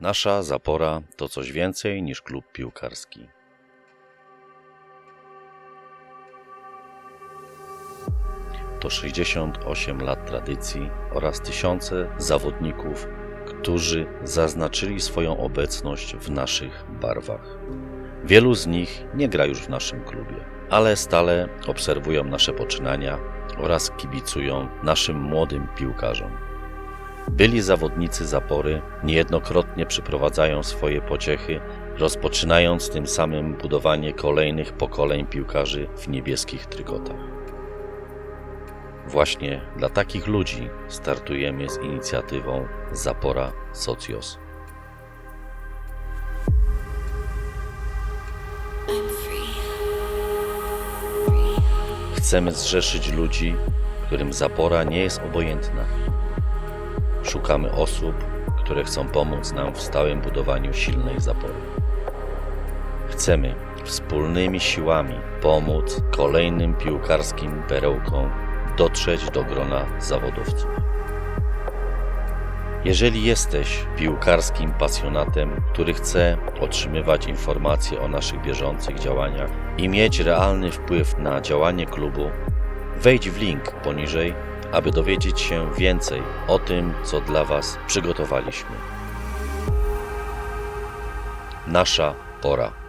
Nasza zapora to coś więcej niż klub piłkarski. To 68 lat tradycji oraz tysiące zawodników, którzy zaznaczyli swoją obecność w naszych barwach. Wielu z nich nie gra już w naszym klubie, ale stale obserwują nasze poczynania oraz kibicują naszym młodym piłkarzom. Byli zawodnicy zapory niejednokrotnie przyprowadzają swoje pociechy, rozpoczynając tym samym budowanie kolejnych pokoleń piłkarzy w niebieskich trykotach. Właśnie dla takich ludzi startujemy z inicjatywą Zapora Socios. Chcemy zrzeszyć ludzi, którym zapora nie jest obojętna. Szukamy osób, które chcą pomóc nam w stałym budowaniu silnej zapory. Chcemy wspólnymi siłami pomóc kolejnym piłkarskim perełkom dotrzeć do grona zawodowców. Jeżeli jesteś piłkarskim pasjonatem, który chce otrzymywać informacje o naszych bieżących działaniach i mieć realny wpływ na działanie klubu, wejdź w link poniżej, aby dowiedzieć się więcej o tym, co dla Was przygotowaliśmy. Nasza pora.